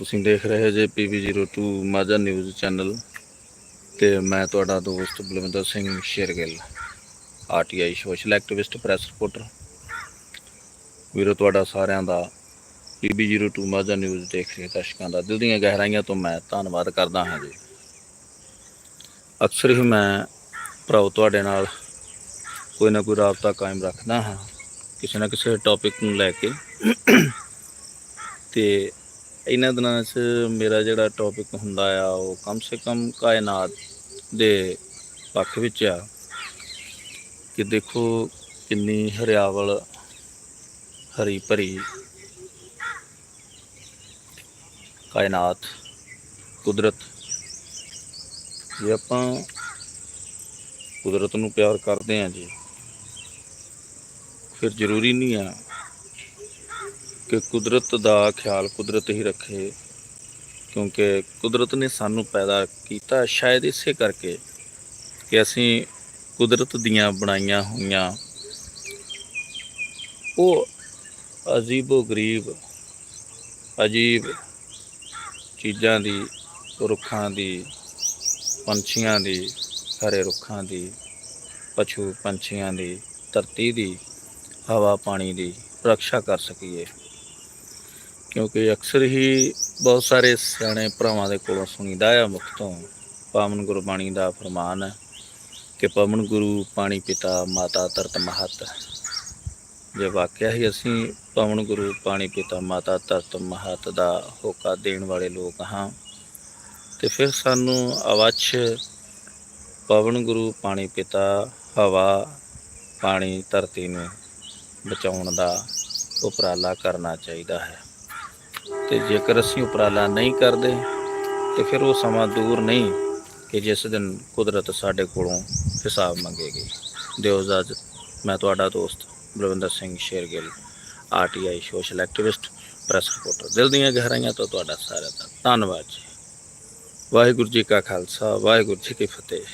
ਤੁਸੀਂ ਦੇਖ ਰਹੇ ਜੇ PB02 ਮਾਝਾ ਨਿਊਜ਼ ਚੈਨਲ ਤੇ ਮੈਂ ਤੁਹਾਡਾ ਦੋਸਤ Balwinder Singh Shergill RTI social activist, press reporter. ਵੀਰੋ, ਤੁਹਾਡਾ ਸਾਰਿਆਂ ਦਾ PB02 ਮਾਝਾ ਨਿਊਜ਼ ਦੇਖ ਰਹੇ ਦਰਸ਼ਕਾਂ ਦਾ ਦਿਲ ਦੀਆਂ ਗਹਿਰਾਈਆਂ ਤੋਂ ਮੈਂ ਧੰਨਵਾਦ ਕਰਦਾ ਹਾਂ ਜੀ। ਅਕਸਰ ਹੀ ਮੈਂ ਭਰਾਓ ਤੁਹਾਡੇ ਨਾਲ ਕੋਈ ਨਾ ਕੋਈ ਰਾਬਤਾ ਕਾਇਮ ਰੱਖਦਾ ਹਾਂ, ਕਿਸੇ ਨਾ ਕਿਸੇ ਟੌਪਿਕ ਨੂੰ ਲੈ ਕੇ। ਤੇ ਇਹਨਾਂ ਦਿਨਾਂ 'ਚ ਮੇਰਾ ਜਿਹੜਾ ਟੌਪਿਕ ਹੁੰਦਾ ਆ, ਉਹ ਕਮ ਸੇ ਕਮ ਕਾਇਨਾਤ ਦੇ ਪੱਖ ਵਿੱਚ ਆ ਕਿ ਦੇਖੋ ਕਿੰਨੀ ਹਰਿਆਵਲ, ਹਰੀ ਭਰੀ ਕਾਇਨਾਤ, ਕੁਦਰਤ। ਜੇ ਆਪਾਂ ਕੁਦਰਤ ਨੂੰ ਪਿਆਰ ਕਰਦੇ ਹਾਂ ਜੀ, ਫਿਰ ਜ਼ਰੂਰੀ ਨਹੀਂ ਆ ਕਿ ਕੁਦਰਤ ਦਾ ਖਿਆਲ ਕੁਦਰਤ ਹੀ ਰੱਖੇ, ਕਿਉਂਕਿ ਕੁਦਰਤ ਨੇ ਸਾਨੂੰ ਪੈਦਾ ਕੀਤਾ ਸ਼ਾਇਦ ਇਸੇ ਕਰਕੇ ਕਿ ਅਸੀਂ ਕੁਦਰਤ ਦੀਆਂ ਬਣਾਈਆਂ ਹੋਈਆਂ। ਉਹ ਅਜੀਬੋ ਗਰੀਬ, ਅਜੀਬ ਚੀਜ਼ਾਂ ਦੀ, ਰੁੱਖਾਂ ਦੀ, ਪੰਛੀਆਂ ਦੀ, ਹਰੇ ਰੁੱਖਾਂ ਦੀ, ਪਸ਼ੂ ਪੰਛੀਆਂ ਦੀ, ਧਰਤੀ ਦੀ, ਹਵਾ ਪਾਣੀ ਦੀ, ਰੱਖਿਆ ਕਰ ਸਕੀਏ। ਕਿਉਂਕਿ ਅਕਸਰ ਹੀ ਬਹੁਤ ਸਾਰੇ ਸਿਆਣੇ ਭਰਾਵਾਂ ਦੇ ਕੋਲੋਂ ਸੁਣੀਦਾ ਆ ਮੁਖ ਤੋਂ, ਪਾਵਨ ਗੁਰਬਾਣੀ ਦਾ ਫਰਮਾਨ ਹੈ ਕਿ ਪਵਨ ਗੁਰੂ ਪਾਣੀ ਪਿਤਾ ਮਾਤਾ ਧਰਤ ਮਹਤ ਜੇ ਵਾਕਿਆ ਹੀ ਅਸੀਂ ਪਵਨ ਗੁਰੂ ਪਾਣੀ ਪਿਤਾ ਮਾਤਾ ਧਰਤ ਮਹਤ ਦਾ ਹੋਕਾ ਦੇਣ ਵਾਲੇ ਲੋਕ ਹਾਂ, ਤੇ ਫਿਰ ਸਾਨੂੰ ਅਵੱਛ ਪਵਨ ਗੁਰੂ ਪਾਣੀ ਪਿਤਾ ਹਵਾ ਪਾਣੀ ਧਰਤੀ ਨੂੰ ਬਚਾਉਣ ਦਾ ਉਪਰਾਲਾ ਕਰਨਾ ਚਾਹੀਦਾ ਹੈ। ਤੇ ਜੇਕਰ ਅਸੀਂ ਉਪਰਾਲਾ ਨਹੀਂ ਕਰਦੇ, ਤੇ ਫਿਰ ਉਹ ਸਮਾਂ ਦੂਰ ਨਹੀਂ ਕਿ ਜਿਸ ਦਿਨ ਕੁਦਰਤ ਸਾਡੇ ਕੋਲੋਂ ਹਿਸਾਬ ਮੰਗੇਗੀ। ਦਿਓ ਇਜਾਜ਼ਤ, ਮੈਂ ਤੁਹਾਡਾ ਦੋਸਤ Balwinder Singh Shergill RTI social activist, press reporter. ਦਿਲ ਦੀਆਂ ਗਹਿਰਾਈਆਂ ਤੋਂ ਤੁਹਾਡਾ ਸਾਰਿਆਂ ਦਾ ਧੰਨਵਾਦ ਜੀ। ਵਾਹਿਗੁਰੂ ਜੀ ਕਾ ਖਾਲਸਾ, ਵਾਹਿਗੁਰੂ ਜੀ ਕੀ ਫਤਿਹ।